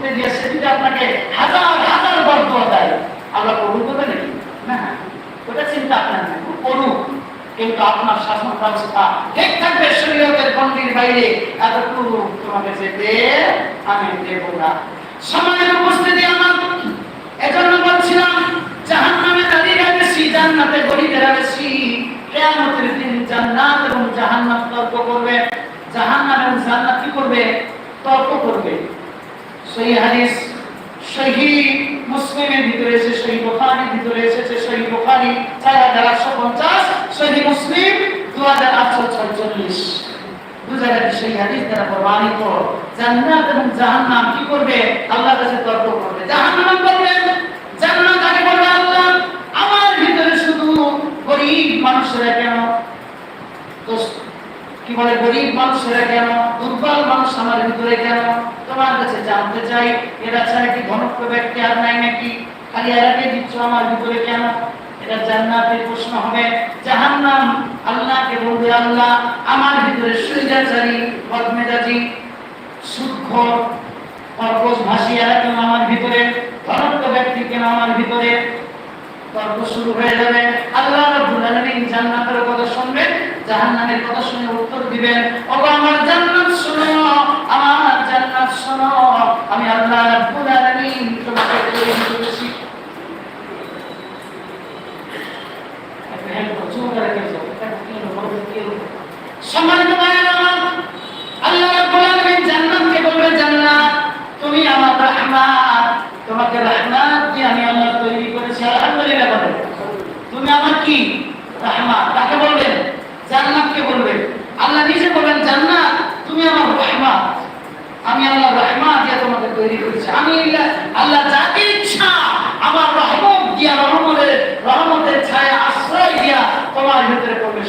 আপনাকে হাজার হাজার বর্গ দেয় আল্লাহ কবুল করবে নাকি? না। ওটা চিন্তা আপনার করুক কিন্তু আপনার শাসন ব্যবস্থা ঠিক থাকবে, শরীয়তের বাইরে। এতটুকু তোমাকে যেতে আমি দেব না। সময়ের উপস্থিতি আমার, এজন্য বলছিলাম জাহান নামে দাঁড়িয়ে বেশি জান্নাতে গরিবেরা বেশি। কেয়ামতের দিন জান্নাত এবং জাহান্নাম তর্ক করবে। জাহান্নাম এবং জান্নাত কি করবে? তর্ক করবে। সহি হাদিস সহি মুসলিমের ভিতরে এসে বুখারীর ভিতরে এসেছে বুখারী চার হাজার আটশো পঞ্চাশ, সহি মুসলিম দু হাজার আটশো ছয়চল্লিশ। সেই জাহান্নাম কি করবে? আল্লাহর কাছে তর্ক করবে। আল্লাহ? আমার ভিতরে শুধু গরিব মানুষেরা কি বলে, গরিব মানুষেরা কেন, দুর্বল মানুষ আমার ভিতরে কেন? তোমার কাছে জানতে চাই, এরা ছাড়া কি ঘনত্ব ব্যক্তি আর নাই নাকি? খালি এরাকে দিচ্ছ আমার ভিতরে কেন? এটা জান্নাতের প্রশ্ন হবে। বলবে, আল্লাহ, আমার ভিতরে বদমেজাজি ভাষী এরা কেন আমার ভিতরে? ঘনত্ব ব্যক্তি কেন আমার ভিতরে? তর্ক শুরু হয়ে যাবে। আল্লাহ রাব্বুল আলামিন জান্নাতের জাহান্নামের কথা শুনে উত্তর দিবেন ওগো আমার জান্নাত শুনো, আমার জান্নাত শুনো, আমি আল্লাহ রাব্বুল আলামিন তোমাকে তৈরি করেছি সম্মানিত ভাইয়ের আমার আল্লাহ রাব্বুল আলামিন জান্নাতকে বলবে জান্নাত তুমি আমার রহমান তোমাকে রহমান দিয়ে আমি আল্লাহ তৈরি করেছি আলহামদুলিল্লাহ বলেন তুমি আমার কি রহমান তাকে বলবেন জান্নাতকে বলবেন আল্লাহ নিজে বলবেন জান্নাত তুমি আমার রহমান আমি আল্লাহ রহমান দিয়ে তোমাকে তৈরি করেছি আমি আল্লাহ- আল্লাহ যাকে ইচ্ছা আমার রহমত দিয়া রহমতের রহমতের ছায়া আশ্রয় দিয়া তোমার ভিতরে প্রবেশ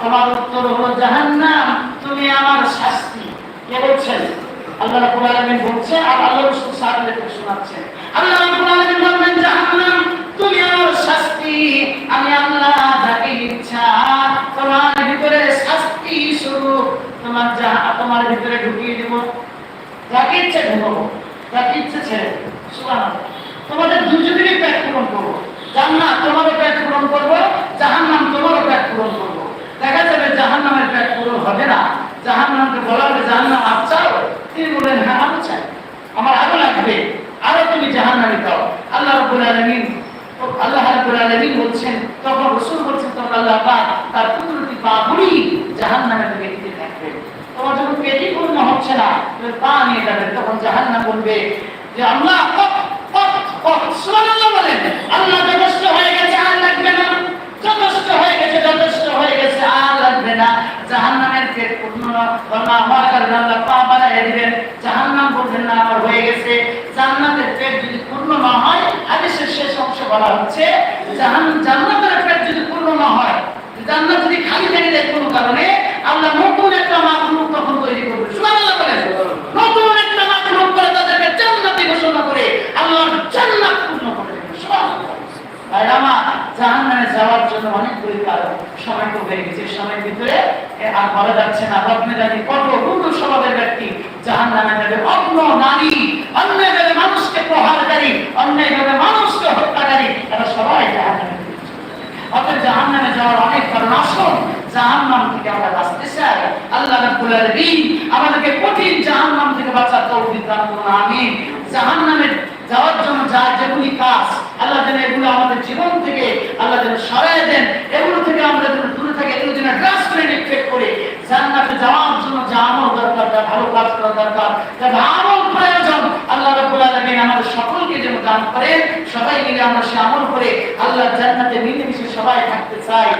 তোমার উত্তর হলো জাহান্নাম, তুমি আমার শাস্তি। কে বলছেন? আল্লাহ রাব্বুল আলামিন বলছে, আর আল্লাহ রাসূল সাহাবাদের শোনাচ্ছেন। আল্লাহ রাব্বুল আলামিন জাহান্নাম, তুমি আমার শাস্তি। আমি আল্লাহ যাকে ইচ্ছা, তোমার ভিতরে শাস্তি স্বরূপ তোমার যা তোমার ভিতরে ঢুকিয়ে দেব। যাকে ইচ্ছে যাকে ইচ্ছে ছেড়ে সুবহানাল্লাহ। তোমাদের দুজনেরই পেট পূরণ করব। জান্নাত তোমারও পেট পূরণ করব, জাহান্নাম তোমারও পেট পূরণ করব। দেখা যাবে জাহান্নামের পেট পূরণ হবে না। জাহান্নামকে বলা হবে জাহান্নাম আর চাও তিনি বলেন হ্যাঁ আমি চাই। আমার আরও লাগবে। আরও তুমি জাহান্নামে দাও আল্লাহ রাব্বুল আলামিন আল্লাহ রাব্বুল আলামিন বলছেন, তখন রাসূল বলছেন আল্লাহ পাক তার জাহান্নামে থেকে দিতে থাকবে। তোমার যখন পূর্ণ হচ্ছে না। তুমি পা নিয়ে যাবে। তখন জাহান্নাম বলবে যে, আল্লাহ বলেন। আল্লাহ যথেষ্ট হয়ে গেছে আর লাগবে না যথেষ্ট হয়ে গেছে যথেষ্ট হয়ে গেছে আর লাগবে না জাহান্নামের যে না হওয়ার কারণে আল্লাহ পা বাড়াইয়া দিবেন। জাহান্নাম বলছেন না, আমার হয়ে গেছে। জান্নাতের পেট যদি পূর্ণ না হয়, হাদিসের শেষ অংশ বলা হচ্ছে, জাহান জান্নাতের পেট যদি পূর্ণ না হয়, জান্নাত যদি খালি থেকে যায় কোনো কারণে, আল্লাহ নতুন একটা মাখলুক তখন তৈরি করবে সুবহানাল্লাহ বলেন নতুন একটা মাখলুক করে তাদেরকে জান্নাতি ঘোষণা করে আল্লাহ জান্নাত পূর্ণ করে দেবেন সুবহানাল্লাহ আর জাহান্নামে যাওয়ার জন্য অনেকগুলি কারণ। সময় তো হয়ে গেছে। সময়ের ভিতরে আর বলা যাচ্ছে না। রত্নে জানি কত রুদ্র স্বভাবের ব্যক্তি জাহান্নামে যাবে? অন্য নারী অন্যভাবে মানুষকে প্রহারকারী অন্যভাবে মানুষকে হত্যাকারী। এরা সবাই জাহান্নামে যাবে। অতএব জাহান্নামে যাওয়ার অনেক কারণ আসুন জাহান্নাম থেকে আমরা বাঁচতে চাই। আল্লাহ রাব্বুল আলামিন আমাদেরকে কঠিন জাহান্নাম থেকে বাঁচার তৌফিক দান করুন। আমিন। জাহান্নামে যাওয়ার জন্য যা যেগুলি কাজ যেন এগুলো আমাদের জীবন থেকে আল্লাহ যেন সরাই দেন। এগুলো থেকে আমরা যেন দূরে থাকি, এগুলো যেন গ্রাস করে নিক্ষেপ করে জান্নাতে যাওয়ার জন্য যা আমল দরকার, যা ভালো কাজ করা দরকার তার আমল প্রয়োজন, আল্লাহ রাব্বুল আলামিন আমাদের সকলকে যেন দান করেন। সবাই মিলে আমরা সে আমল করে আল্লাহ জান্নাতে মিলেমিশে সবাই থাকতে চাই।